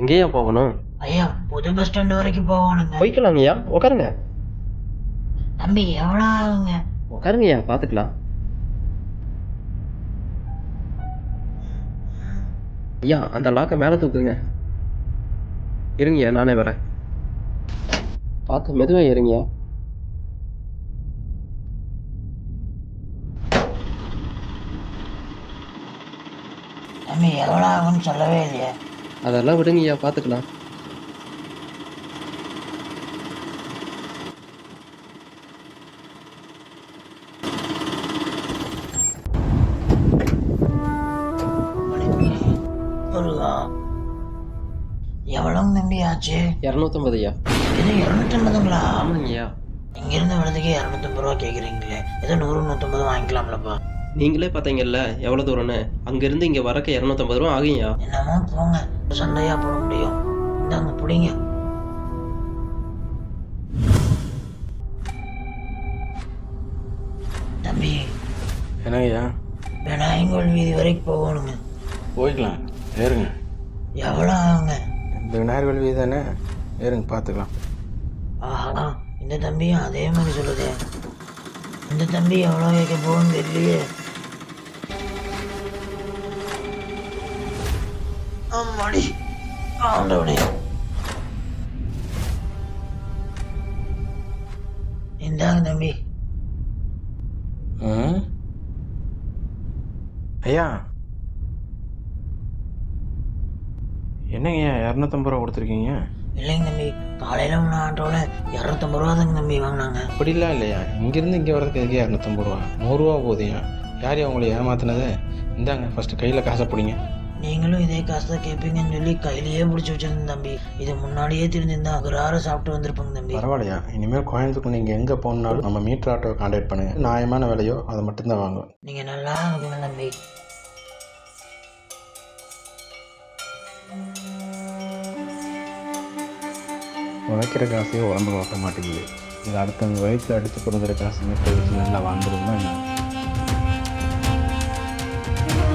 எங்கேயா போகணும்? ஐயா புது பஸ் ஸ்டாண்ட் வரைக்கும் போகணுங்க. போய்க்கலாங்கய்யா உட்காருங்க தம்பி எவ்வளோ ஆகுங்க? உட்காருங்கய்யா பார்த்துக்கலாம் ஐயா அந்த லாக்கை மேலே தூக்குங்க. இருங்கய்யா நானே வரேன். பார்த்து மெதுவாக இருங்கய்யா தம்பி எவ்வளோ ஆகும்னு சொல்லவே இல்லையே. அதெல்லாம் விடுங்கய்யா பார்த்துக்கலாம். எவ்வளோங்க தம்பி ஆச்சு? இரநூத்தம்பது ஐயா. இது இரநூத்தம்பதுங்களா? ஆமாங்கய்யா இங்கிருந்து வரதுக்கே இரநூத்தம்பது ரூபா கேட்குறீங்களே ஏதோ நூறு நூற்றம்பது வாங்கிக்கலாம்லப்பா. நீங்களே பார்த்தீங்கல்ல எவ்வளோ தூரம்னு. அங்கேருந்து இங்கே வரக்க இரநூத்தம்பது ரூபா ஆகுங்கய்யா என்னமோ போங்க. சண்டையா போட முடியும். இந்தாங்க பிடிங்க. தம்பி என்னங்கய்யா? விநாயகர் வீதி வரைக்கும் போகணுங்க. போய்க்கலாம். ஏறுங்க. எவ்வளோ ஆகுங்க இந்த விநாயகர் கோயில் வீதி தானே? ஏறுங்க பார்த்துக்கலாம். ஆஹா இந்த தம்பியும் அதே மாதிரி சொல்லுதே. இந்த தம்பி எவ்வளோ கேட்க போகுன்னு தெரியலையே. ஆமாடி ஆண்டவனே. இந்தாங்க தம்பி. ஐயா. என்னங்கய்யா இரநூத்தம்பது ரூபா கொடுத்துருக்கீங்க? இல்லைங்க தம்பி காலையில் ஒன்று ஆட்டோவில் இரநூத்தம்பது ரூபா தாங்க தம்பி வாங்கினாங்க. அப்படிலாம் இல்லையா? இங்கேருந்து இங்கே வரதுக்கு எதுக்கு இரநூத்தம்பது ரூபா? நூறுரூவா போகுதுயா யார் உங்களை ஏமாத்தினது? இந்தாங்க ஃபஸ்ட்டு கையில் காசை பிடிங்க. நீங்களும் இதே காசு தான் கேட்பீங்கன்னு சொல்லி கையிலேயே பிடிச்சி வச்சிருந்தேன் தம்பி. இது முன்னாடியே தெரிஞ்சிருந்தா ஆறு சாப்பிட்டு வந்திருப்பாங்க தம்பி. பரவாயில்லையா? இனிமேல் கோயம்புத்தூர் நீங்கள் எங்கே போகணுன்னாலும் நம்ம மீட்டர் ஆட்டோவை கான்டாக்ட் பண்ணுங்கள் நியாயமான விலையோ அதை மட்டும்தான் வாங்குவேன். நீங்கள் நல்லா இருக்குங்க தம்பி. உழைக்கிற காசையே உடம்புல ஓட்ட மாட்டேங்குது. இது அடுத்தவங்க வயிற்றில் அடித்து பிறந்துற காசுங்க போய் நல்லா வாழ்ந்துருந்தா என்ன?